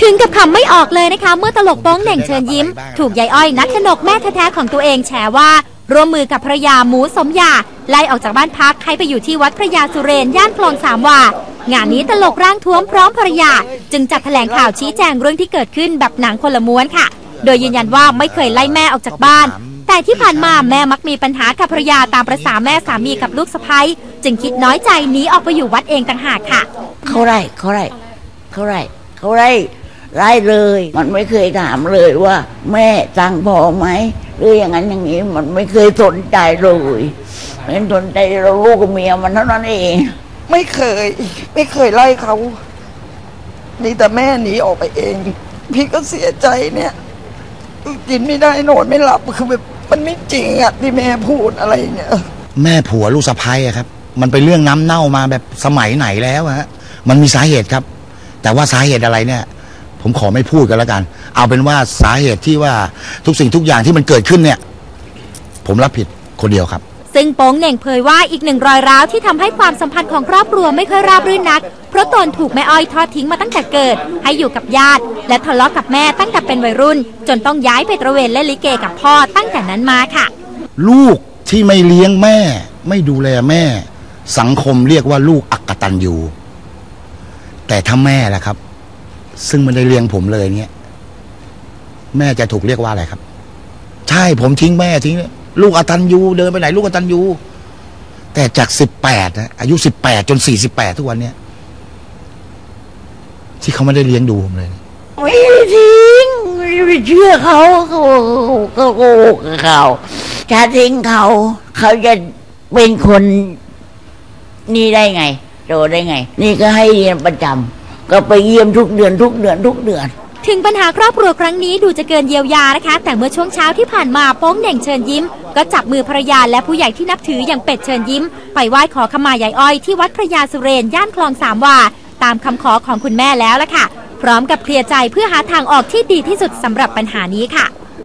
ถึงกับคำไม่ออกเลยนะคะ เมื่อตลกโป้งเหน่งเชิญยิ้ม ถูกยายอ้อยนักขนกแม่แท้ๆของตัวเองแฉว่า ร่วมมือกับภรยาหมูสมยา ไล่ออกจากบ้านพักให้ไปอยู่ที่วัดพระยาสุเรนย่านคลองสามวางานนี้ตลกร่างท้วมพร้อมภรยา จึงจัดแถลงข่าวชี้แจงเรื่องที่เกิดขึ้นแบบหนังคนละม้วนค่ะ โดยยืนยันว่าไม่เคยไล่แม่ออกจากบ้าน แต่ที่ผ่านมาแม่มักมีปัญหากับภรยาตามประษาแม่สามีกับลูกสะใภ้จึงคิดน้อยใจหนีออกไปอยู่วัดเองต่างหากค่ะ เขาไล่เขาไล่เขาไล่ เขาไล่ไล่เลย มันไม่เคยถามเลยว่า แม่ตังค์พอไหมหรืออย่างนั้นอย่างนี้มันไม่เคยสนใจเลยเป็นสนใจเราลูกกับเมียมันเท่านั้นเอง ไม่เคย ไม่เคยไล่เขานี่แต่แม่หนีออกไปเอง พี่ก็เสียใจเนี่ยกินไม่ได้นอนไม่หลับคือแบบมันไม่จริงอะที่แม่พูดอะไรเนี่ยแม่ผัวลูกสะพ้ายอะครับ มันเป็นเรื่องน้ำเน่ามาแบบสมัยไหนแล้วอะฮะมันมีสาเหตุครับ แต่ว่าสาเหตุอะไรเนี่ย ผมขอไม่พูดกันแล้วกัน เอาเป็นว่าสาเหตุที่ว่าทุกสิ่งทุกอย่างที่มันเกิดขึ้นเนี่ย ผมรับผิดคนเดียวครับ ซึ่งโป้งเหน่งเผยว่าอีกหนึ่งรอยร้าวที่ทำให้ความสัมพันธ์ของครอบครัวไม่ค่อยราบรื่นนัก เพราะตนถูกแม่อ้อยทอดทิ้งมาตั้งแต่เกิด ให้อยู่กับญาติ และทะเลาะกับแม่ตั้งแต่เป็นวัยรุ่น จนต้องย้ายไปตระเวนเล่นลิเกกับพ่อตั้งแต่นั้นมาค่ะ ลูกที่ไม่เลี้ยงแม่ ไม่ดูแลแม่ สังคมเรียกว่าลูกอักตันยู แต่ถ้าแม่ล่ะครับ ซึ่งไม่ได้เลี้ยงผมเลยเนี่ยแม่จะถูกเรียกว่าอะไรครับ ใช่ผมทิ้งแม่ทิ้งลูกอตันยูเดินไปไหน ลูกอตันยูแต่จากสิบแปดนะอายุสิบแปดจนสี่สิบแปดทุกวันเนี้ยที่เขาไม่ได้เลี้ยงดูผมเลย ไม่ได้ทิ้งไม่ไปเชื่อเขาเขาเขาโกหกเขาถ้าทิ้งเขา เขาจะเป็นคนนี่ได้ไง โตได้ไง นี่ก็ให้เรียนประจำก็ไปเยี่ยมทุกเดือนทุกเดือนทุกเดือนถึงปัญหาครอบครัวครั้งนี้ดูจะเกินเยียวยานะคะ แต่เมื่อช่วงเช้าที่ผ่านมาโป้งเหน่งเชิญยิ้ม ก็จับมือภรรยาและผู้ใหญ่ที่นับถืออย่างเป็ดเชิญยิ้ม ไปไหว้ขอขมายายอ้อยที่วัดพระยาสุเรนย่านคลองสามวา ตามคำขอของคุณแม่แล้วล่ะค่ะ พร้อมกับเคลียร์ใจเพื่อหาทางออกที่ดีที่สุดสำหรับปัญหานี้ค่ะ